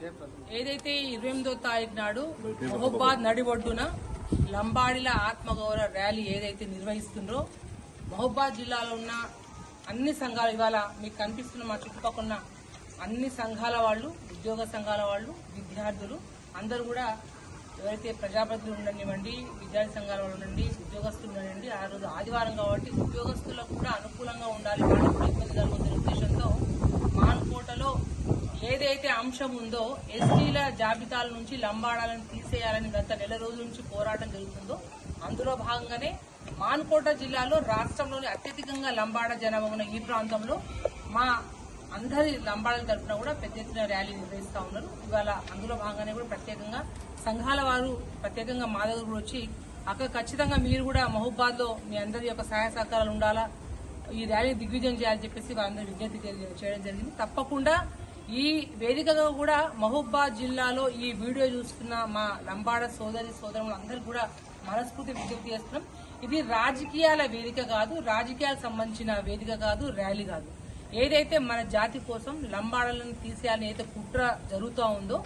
ఏదైతే ఇరవై ఎనిమిదో తారీఖు నాడు మహబాద్ నడిబొడ్డున లంబాడిల ఆత్మగౌరవ ర్యాలీ ఏదైతే నిర్వహిస్తుందో మహబాద్ జిల్లాలో ఉన్న అన్ని సంఘాలు ఇవాళ మీకు కనిపిస్తున్న మా చుట్టుపక్కల అన్ని సంఘాల వాళ్ళు ఉద్యోగ సంఘాల వాళ్ళు విద్యార్థులు అందరూ కూడా ఎవరైతే ప్రజాప్రతినిధులు ఉండనివ్వండి విద్యార్థి సంఘాల వాళ్ళు ఉండండి ఉద్యోగస్తులు ఉండండి ఆ రోజు ఆదివారం కాబట్టి ఉద్యోగస్తులకు కూడా అనుకూలంగా ఉండాలి వాళ్ళకు ఇబ్బంది అంశం ఉందో ఎస్టీల జాబితాల నుంచి లంబాడాలను తీసేయాలని గత నెల రోజుల నుంచి పోరాటం జరుగుతుందో అందులో భాగంగానే మాన్కోట జిల్లాలో రాష్ట్రంలోని అత్యధికంగా లంబాడ జనాభా ఉన్న ఈ ప్రాంతంలో మా అందరి లంబాడల తరఫున కూడా పెద్ద ఎత్తున ర్యాలీ నిర్వహిస్తూ ఉన్నారు. ఇవాళ అందులో భాగంగానే కూడా ప్రత్యేకంగా సంఘాల వారు ప్రత్యేకంగా మా దగ్గర కూడా వచ్చి అక్కడ ఖచ్చితంగా మీరు కూడా మహబూబాద్లో మీ అందరి యొక్క సహాయ సహకారాలు ఉండాలా? ఈ ర్యాలీ దిగ్విజయం చేయాలని చెప్పేసి వారందరూ విజ్ఞప్తి చేయడం జరిగింది. తప్పకుండా ఈ వేదికగా కూడా మహబూబాద్ జిల్లాలో ఈ వీడియో చూస్తున్న మా లంబాడ సోదరి సోదరులు అందరూ కూడా మనస్ఫూర్తి విజ్ఞప్తి చేస్తున్నాం. ఇది రాజకీయాల వేదిక కాదు రాజకీయాలకు సంబంధించిన వేదిక కాదు ర్యాలీ కాదు. ఏదైతే మన జాతి కోసం లంబాడలను తీసేయాలని అయితే కుట్ర జరుగుతూ ఉందో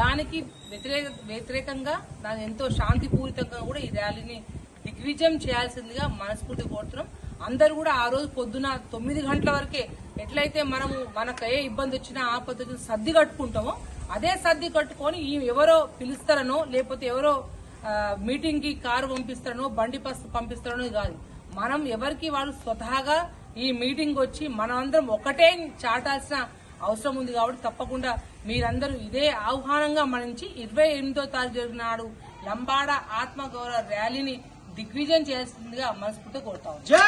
దానికి వ్యతిరేక వ్యతిరేకంగా దాని ఎంతో శాంతిపూరితంగా కూడా ఈ ర్యాలీని దిగ్విజయం చేయాల్సిందిగా మనస్ఫూర్తి కోరుతున్నాం. అందరూ కూడా ఆ రోజు పొద్దున తొమ్మిది గంటల వరకే ఎట్లయితే మనము మనకు ఏ ఇబ్బంది వచ్చినా ఆ పద్ధతిని సర్ది కట్టుకుంటామో అదే సర్ది కట్టుకొని ఈ ఎవరో పిలుస్తారనో లేకపోతే ఎవరో మీటింగ్కి కారు పంపిస్తారనో బండి బస్ పంపిస్తారనో కాదు. మనం ఎవరికి వాళ్ళు స్వతహాగా ఈ మీటింగ్ వచ్చి మనమందరం ఒకటే చాటాల్సిన అవసరం ఉంది కాబట్టి తప్పకుండా మీరందరూ ఇదే ఆహ్వానంగా మనించి ఇరవై ఎనిమిదో తారీఖు జరిగిన నాడు లంబాడ ఆత్మగౌరవ ర్యాలీని దిగ్విజయం చేయాల్సిందిగా మనస్ఫూర్తిగా కోరుతా జై